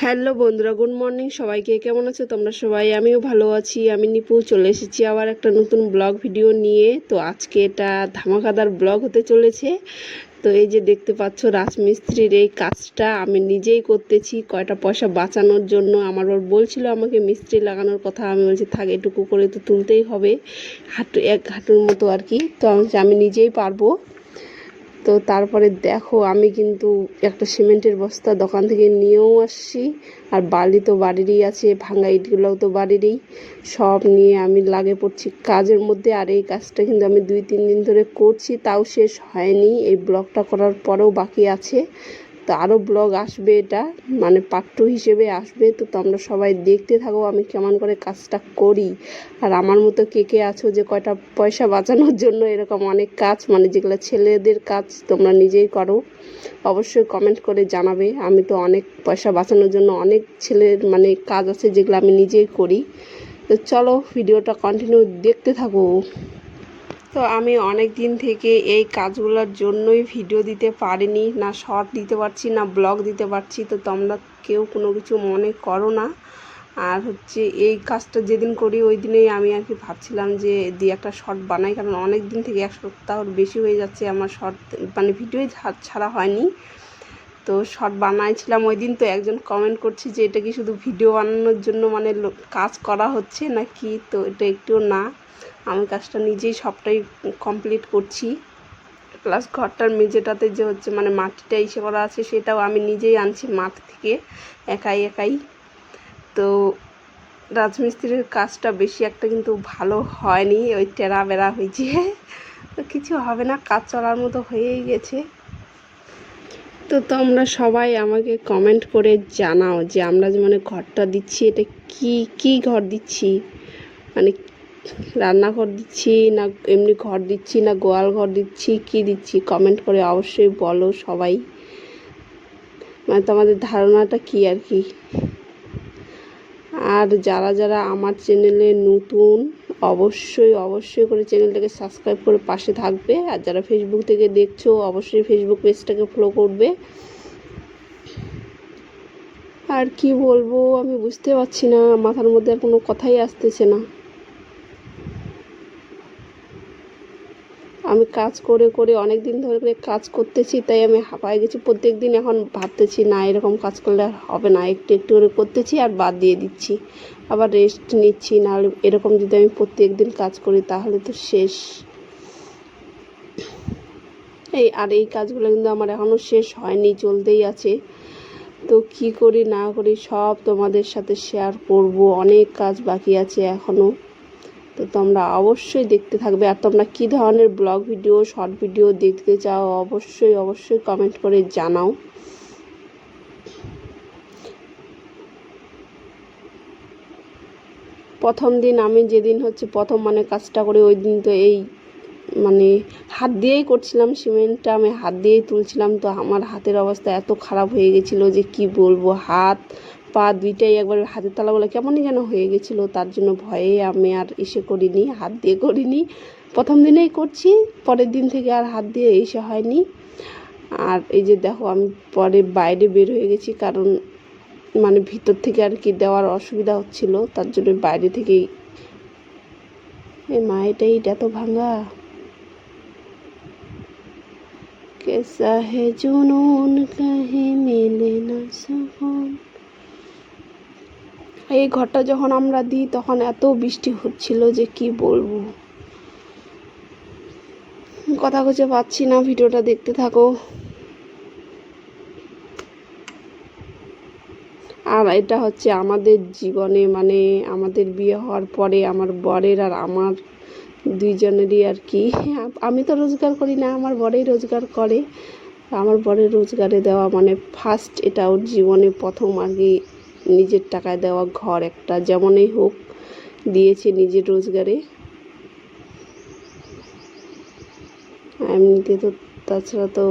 Hello বন্ধুরা, good morning. সবাইকে কেমন আছো? তোমরা সবাই? আমিও ভালো আছি। আমি নিপু, চলে এসেছি আবার একটা নতুন ব্লগ ভিডিও নিয়ে। তো আজকে এটা ধামাকাদার ব্লগ হতে চলেছে। তো এই যে দেখতে পাচ্ছ রাজমিস্ত্রির এই কাজটা আমি নিজেই করতেছি, কয়টা পয়সা বাঁচানোর জন্য। আমার ওর বলছিল আমাকে মিস্ত্রি লাগানোর কথা। আমি বলছি, থাক, এটুকু করে তো তুলতেই হবে। হাঁটু, এক হাঁটুর মতো আর কি। তো আমি নিজেই পারব। তো তারপরে দেখো, আমি কিন্তু একটা সিমেন্টের বস্তা দোকান থেকে নিয়েও আসছি। আর বালি তো বাড়িরই আছে, ভাঙা ইটগুলোও তো বাড়িরই। সব নিয়ে আমি লাগে পড়ছি কাজের মধ্যে। আর এই কাজটা কিন্তু আমি দুই তিন দিন ধরে করছি, তাও শেষ হয়নি। এই ব্লগটা করার পরেও বাকি আছে। তো আরও ব্লগ আসবে এটা মানে টু হিসেবে আসবে, তো তোমরা সবাই দেখতে থাকো আমি কেমন করে কাজটা করি। আর আমার মতো কে কে আছো যে কয়টা পয়সা বাঁচানোর জন্য এরকম অনেক কাজ মানে যেগুলো ছেলেদের কাজ তোমরা নিজেই করো, অবশ্যই কমেন্ট করে জানাবে। আমি তো অনেক পয়সা বাঁচানোর জন্য অনেক ছেলের মানে কাজ আছে যেগুলো আমি নিজেই করি। তো চলো ভিডিওটা কন্টিনিউ দেখতে থাকো। তো আমি অনেক দিন থেকে এই কাজগুলোর জন্যই ভিডিও দিতে পারিনি, না শর্ট দিতে পারছি, না ব্লগ দিতে পারছি, তো তোমরা কেউ কোনো কিছু মনে করো না। আর হচ্ছে এই কাজটা যেদিন করি ওই দিনেই আমি আর কি ভাবছিলাম যে দিয়ে একটা শর্ট বানাই, কারণ অনেক দিন থেকে এক সপ্তাহর বেশি হয়ে যাচ্ছে আমার শর্ট মানে ভিডিওই ছাড়া হয়নি। তো শর্ট বানাইছিলাম ওই দিন, তো একজন কমেন্ট করছে যে এটা কি শুধু ভিডিও বানানোর জন্য মানে কাজ করা হচ্ছে নাকি? তো এটা একটুও না। আমি কাজটা নিজেই সবটাই কমপ্লিট করছি। প্লাস ঘরটার মেঝেটাতে যে হচ্ছে মানে মাটিটা ইসে করা আছে, সেটাও আমি নিজেই আনছি মাঠ থেকে, একাই একাই। তো রাজমিস্ত্রির কাজটা বেশি একটা কিন্তু ভালো হয়নি, ওই টেরা বেড়া হয়েছে। কিছু হবে না, কাজ চলার মতো হয়েই গেছে। তো তোমরা সবাই আমাকে কমেন্ট করে জানাও যে আমরা যে মানে ঘরটা দিচ্ছি, এটা কি কি ঘর দিচ্ছি? মানে রান্নাঘর দিচ্ছি না, এমনি ঘর দিচ্ছি না, গোয়াল ঘর দিচ্ছি, কি দিচ্ছি? কমেন্ট করে অবশ্যই বলো সবাই। মানে তোমাদের ধারণাটা কি আর কি? আর যারা যারা আমার চ্যানেলে নতুন, অবশ্যই অবশ্যই করে চ্যানেলটাকে সাবস্ক্রাইব করে পাশে থাকবে। আর যারা ফেসবুক থেকে দেখছ, অবশ্যই ফেসবুক পেজটাকে ফলো করবে। আর কি বলব, আমি বুঝতে পারছি না, মাথার মধ্যে আর কোনো কথাই আসতেছে না। আমি কাজ করে করে অনেক দিন ধরে করে কাজ করতেছি, তাই আমি হাঁপায় গেছি। প্রত্যেক দিন এখন ভাবতেছি, না, এরকম কাজ করলে আর হবে না। একটু একটু করে করতেছি আর বাদ দিয়ে দিচ্ছি। আবার রেস্ট নিচ্ছি, নাহলে এরকম যদি আমি প্রত্যেক দিন কাজ করি, তাহলে তো শেষ। এই, আর এই কাজগুলো কিন্তু আমার এখনও শেষ হয়নি, চলতেই আছে। তো কি করি, না করি, সব তোমাদের সাথে শেয়ার করব। অনেক কাজ বাকি আছে এখনও তো তোমরা অবশ্যই দেখতে থাকবে। আর তোমরা কী ধরনের ব্লগ ভিডিও, শর্ট ভিডিও দেখতে চাও, অবশ্যই অবশ্যই কমেন্ট করে জানাও। প্রথম দিন আমি যেদিন হচ্ছে প্রথম মানে কাজটা করি, ওই দিন তো এই মানে হাত দিয়েই করছিলাম সিমেন্টটা, আমি হাত দিয়েই তুলছিলাম। তো আমার হাতের অবস্থা এত খারাপ হয়ে গেছিল যে কি বলব, হাত পা দুইটাই একবার হাতের তালাগুলো কেমনই যেন হয়ে গেছিল, তার জন্য ভয়ে আমি আর এসে করিনি, হাত দিয়ে করিনি। প্রথম দিনেই করছি, পরের দিন থেকে আর হাত দিয়ে এসে হয়নি। আর এই যে দেখো, আমি পরে বাইরে বের হয়ে গেছি, কারণ মানে ভিতর থেকে আর কি দেওয়ার অসুবিধা হচ্ছিল, তার জন্য বাইরে থেকেই এই মা এটা এটা তো ভাঙা। কেসা হে জুনুন কে এই ঘরটা যখন আমরা দিই, তখন এত বৃষ্টি হচ্ছিল যে কি বলব। কথা খুঁজে পাচ্ছি না, ভিডিওটা দেখতে থাকো। আর এটা হচ্ছে আমাদের জীবনে মানে আমাদের বিয়ে হওয়ার পরে আমার বরের আর আমার দুইজনেরই আর কি। আমি তো রোজগার করি না, আমার বরেই রোজগার করে। আমার বরের রোজগারে দেওয়া মানে ফার্স্ট এটা ওর জীবনে প্রথম আর কি নিজের টাকায় দেওয়া ঘর একটা যেমনই হোক দিয়েছে নিজের রোজগারে। এমনিতে তো তাছাড়া তো